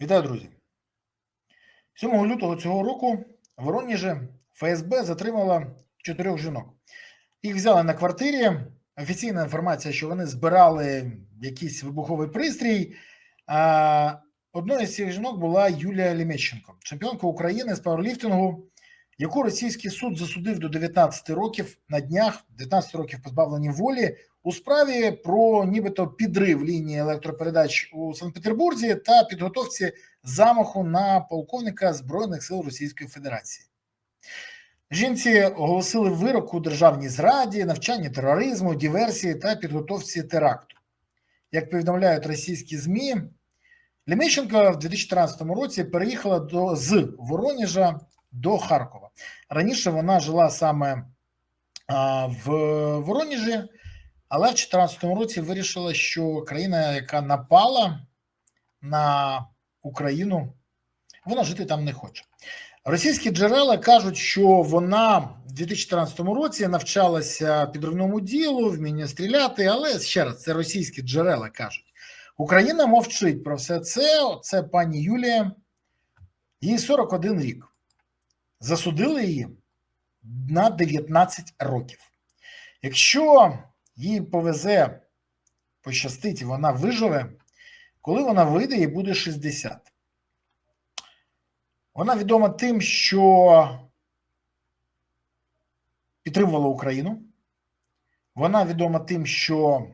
Вітаю, друзі. 7 лютого цього року в Воронежі ФСБ затримала чотирьох жінок. Їх взяли на квартирі. Офіційна інформація, що вони збирали якийсь вибуховий пристрій. Одною з цих жінок була Юлія Лімеченко, чемпіонка України з пауерліфтингу, яку російський суд засудив до 19 років на днях, 19 років позбавлення волі у справі про нібито підрив лінії електропередач у Санкт-Петербурзі та підготовці замаху на полковника Збройних сил Російської Федерації. Жінці оголосили вирок у державній зраді, навчанні тероризму, диверсії та підготовці теракту. Як повідомляють російські ЗМІ, Лемещенко в 2014 році переїхала до з Воронежа до Харкова. Раніше вона жила саме в Воронежі, але в 2014 році вирішила, що країна, яка напала на Україну, вона жити там не хоче. Російські джерела кажуть, що вона в 2014 році навчалася підривному ділу, вміння стріляти, але ще раз, це російські джерела кажуть. Україна мовчить про все це. Це пані Юлія, їй 41 рік. Засудили її на 19 років. Якщо їй повезе, пощастить, вона виживе, коли вона вийде, їй буде 60. Вона відома тим, що підтримувала Україну. Вона відома тим, що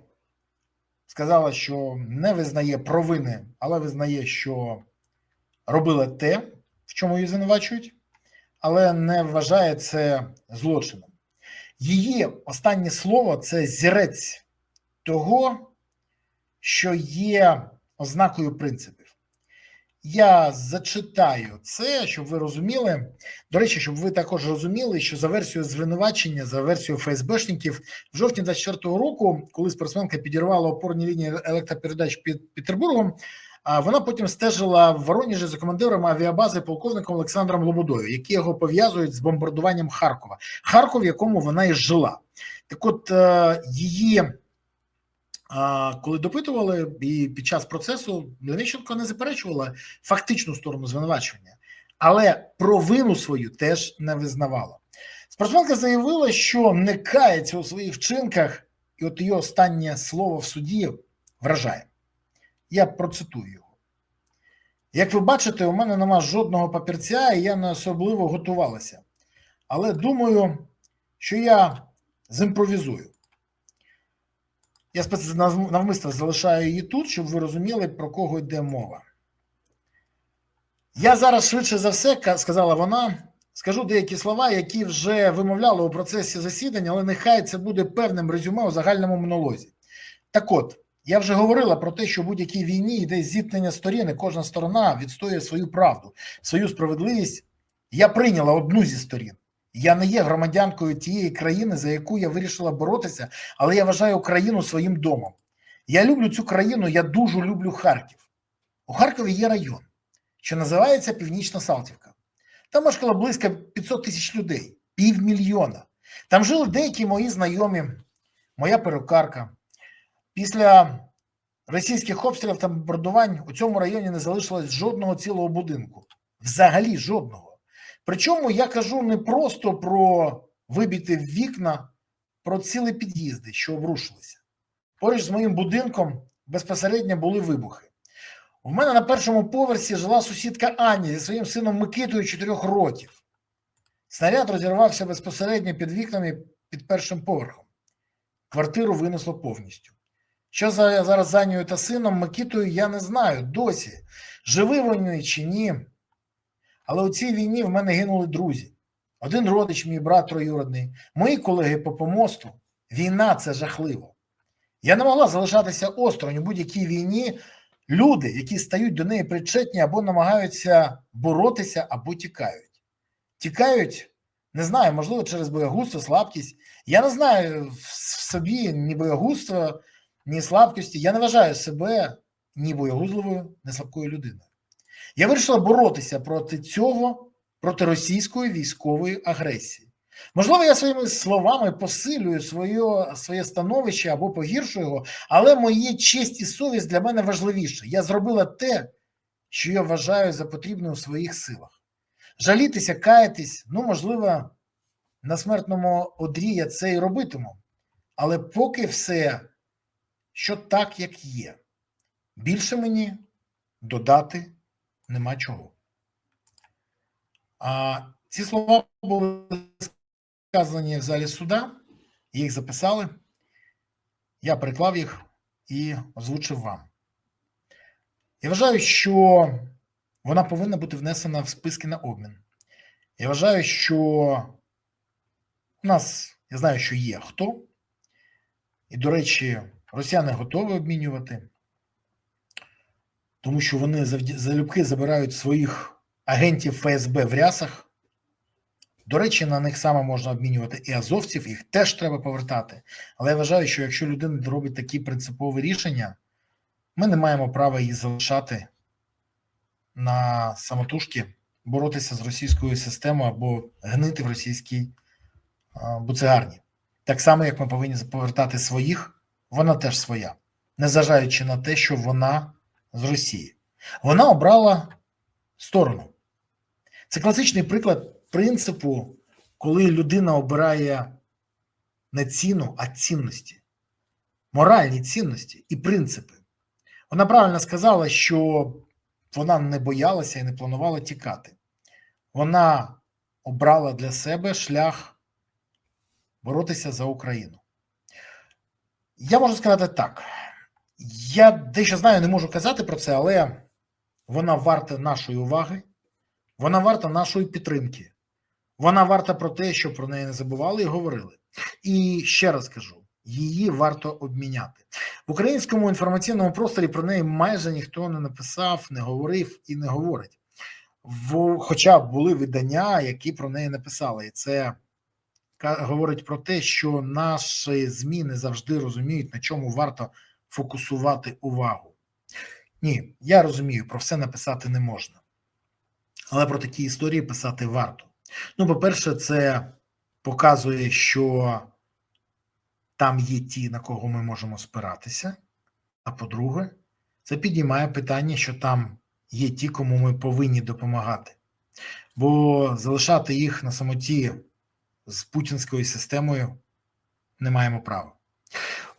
сказала, що не визнає провини, але визнає, що робила те, в чому її звинувачують, але не вважає це злочином. Її останнє слово це зірець того, що є ознакою принципів. Я зачитаю це, щоб ви розуміли. До речі, щоб ви також розуміли, що за версією звинувачення, за версією ФСБшників, в жовтні 24-го року, коли спортсменка підірвала опорні лінії електропередач під Петербургом, вона потім стежила в Воронежі за командиром авіабази полковником Олександром Лободою, які його пов'язують з бомбардуванням Харкова, Харков, в якому вона і жила. Так, от е, її. Коли допитували, і під час процесу Левищенко не заперечувала фактичну сторону звинувачення, але провину свою теж не визнавала. Спортсменка заявила, що не кається у своїх вчинках, і от її останнє слово в суді вражає. Я процитую його. Як ви бачите, у мене нема жодного папірця, і я не особливо готувалася. Але думаю, що я зімпровізую. Я навмисно залишаю її тут, щоб ви розуміли, про кого йде мова. Я зараз швидше за все, сказала вона, скажу деякі слова, які вже вимовляли у процесі засідання, але нехай це буде певним резюме у загальному монолозі. Так от, я вже говорила про те, що в будь-якій війні йде зіткнення сторін, і кожна сторона відстоює свою правду, свою справедливість. Я прийняла одну зі сторін. Я не є громадянкою тієї країни, за яку я вирішила боротися, але я вважаю Україну своїм домом. Я люблю цю країну, я дуже люблю Харків. У Харкові є район, що називається Північна Салтівка. Там мешкало близько 500 тисяч людей, півмільйона. Там жили деякі мої знайомі, моя перукарка. Після російських обстрілів та бомбардувань у цьому районі не залишилось жодного цілого будинку. Взагалі жодного. Причому я кажу не просто про вибіти вікна, про цілі під'їзди, що обрушилися. Поруч з моїм будинком безпосередньо були вибухи. У мене на першому поверсі жила сусідка Аня зі своїм сином Микитою 4 років. Снаряд розірвався безпосередньо під вікнами під першим поверхом. Квартиру винесло повністю. Що зараз за Анею та сином Микитою, я не знаю досі, живий вони чи ні. Але у цій війні в мене гинули друзі. Один родич, мій брат троюродний, мої колеги по помосту. Війна це жахливо. Я не могла залишатися осторонь у будь-якій війні. Люди, які стають до неї причетні або намагаються боротися, або тікають. Тікають, не знаю, можливо, через боягузтво, слабкість. Я не знаю в собі ні боягузтва, ні слабкості. Я не вважаю себе ні боягузливою, ні слабкою людиною. Я вирішила боротися проти цього, проти російської військової агресії. Можливо, я своїми словами посилюю своє своє становище або погіршую його, але моє честь і совість для мене важливіше. Я зробила те, що я вважаю за потрібне у своїх силах. Жалітися, каятись, ну, можливо, на смертному одрі я це і робитиму, але поки все, що так, як є, більше мені додати нема чого. А ці слова були сказані в залі суда, їх записали, я переклав їх і озвучив вам. Я вважаю, що вона повинна бути внесена в списки на обмін. Я вважаю, що у нас, я знаю, що є хто, і, до речі, росіяни готові обмінювати, тому що вони залюбки забирають своїх агентів ФСБ в рясах. До речі, на них саме можна обмінювати і азовців, їх теж треба повертати. Але я вважаю, що якщо людина робить такі принципові рішення, ми не маємо права її залишати на самотужки, боротися з російською системою або гнити в російській буцегарні. Так само, як ми повинні повертати своїх, вона теж своя, незважаючи на те, що вона з Росії. Вона обрала сторону. Це класичний приклад принципу, коли людина обирає не ціну, а цінності, моральні цінності і принципи. Вона правильно сказала, що вона не боялася і не планувала тікати. Вона обрала для себе шлях боротися за Україну. Я можу сказати так. Я дещо знаю, не можу казати про це, але вона варта нашої уваги, вона варта нашої підтримки. Вона варта про те, щоб про неї не забували і говорили. І ще раз кажу: її варто обміняти в українському інформаційному просторі. Про неї майже ніхто не написав, не говорив і не говорить. В, хоча були видання, які про неї написали, і це говорить про те, що наші ЗМІ не завжди розуміють, на чому варто фокусувати увагу. Ні, я розумію, про все написати не можна. Але про такі історії писати варто. Ну, по-перше, це показує, що там є ті, на кого ми можемо спиратися. А по-друге, це піднімає питання, що там є ті, кому ми повинні допомагати. Бо залишати їх на самоті з путінською системою не маємо права.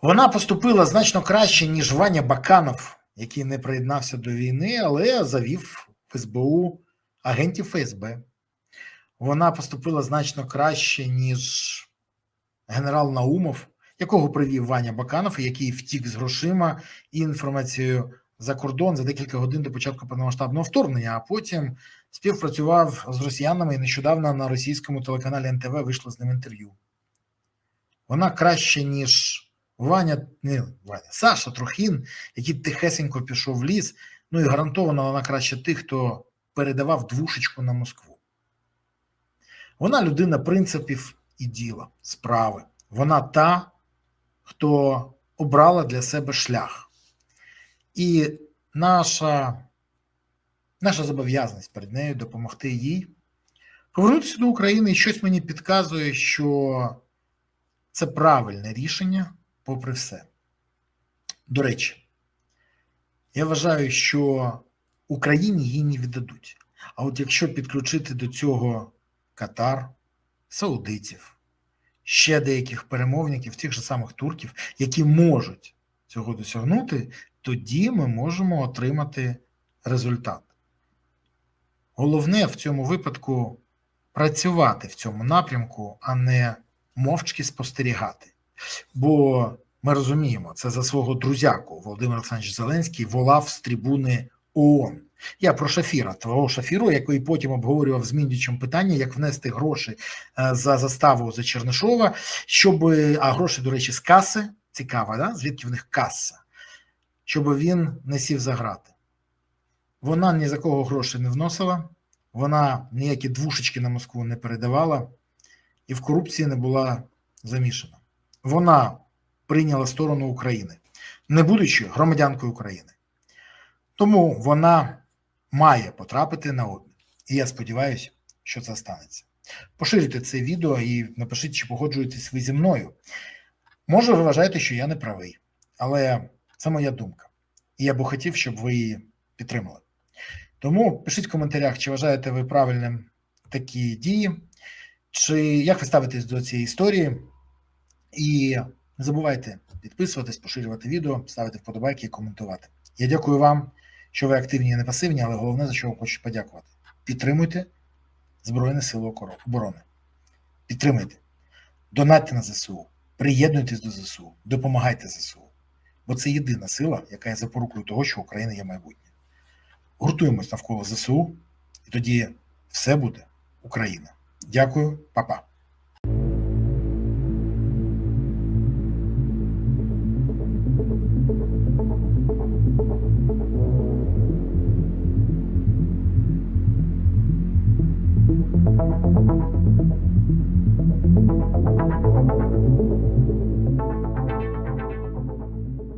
Вона поступила значно краще, ніж Ваня Баканов, який не приєднався до війни, але завів в СБУ агентів ФСБ. Вона поступила значно краще, ніж генерал Наумов, якого привів Ваня Баканов, який втік з грошима і інформацією за кордон за декілька годин до початку повномасштабного вторгнення, а потім співпрацював з росіянами і нещодавно на російському телеканалі НТВ вийшло з ним інтерв'ю. Вона краще, ніж Ваня, не Ваня, Саша Трохін, який тихесенько пішов в ліс. Ну і гарантовано вона краще тих, хто передавав двушечку на Москву. Вона людина принципів і діла, справи. Вона та, хто обрала для себе шлях. І наша, наша зобов'язаність перед нею допомогти їй повернутися до України, і щось мені підказує, що це правильне рішення, попри все. До речі, я вважаю, що Україні її не віддадуть. А от якщо підключити до цього Катар, саудитів, ще деяких перемовників, тих же самих турків, які можуть цього досягнути, тоді ми можемо отримати результат. Головне в цьому випадку працювати в цьому напрямку, а не мовчки спостерігати. Бо ми розуміємо, це за свого друзяку Володимир Олександрович Зеленський волав з трибуни ООН. Я про Шафіра, твого Шафіру, який потім обговорював з Міндічем питання, як внести гроші е, за заставу за Чернишова, щоб, а гроші, до речі, з каси, цікаво, да? звідки в них каса, щоб він не сів за грати. Вона ні за кого гроші не вносила, вона ніякі двушечки на Москву не передавала і в корупції не була замішана. Вона прийняла сторону України, не будучи громадянкою України. Тому вона має потрапити на обмін. І я сподіваюся, що це станеться. Поширюйте це відео і напишіть, чи погоджуєтесь ви зі мною. Може, ви вважаєте, що я не правий, але це моя думка. І я би хотів, щоб ви її підтримали. Тому пишіть в коментарях, чи вважаєте ви правильним такі дії, чи як ви ставитесь до цієї історії. І не забувайте підписуватись, поширювати відео, ставити вподобайки і коментувати. Я дякую вам, що ви активні і не пасивні, але головне, за що вам хочу подякувати. Підтримуйте Збройні Сили оборони. Підтримуйте, донатьте на ЗСУ, приєднуйтесь до ЗСУ, допомагайте ЗСУ. Бо це єдина сила, яка є запорукою того, що Україна є майбутнє. Гуртуємось навколо ЗСУ, і тоді все буде Україна. Дякую, па-па.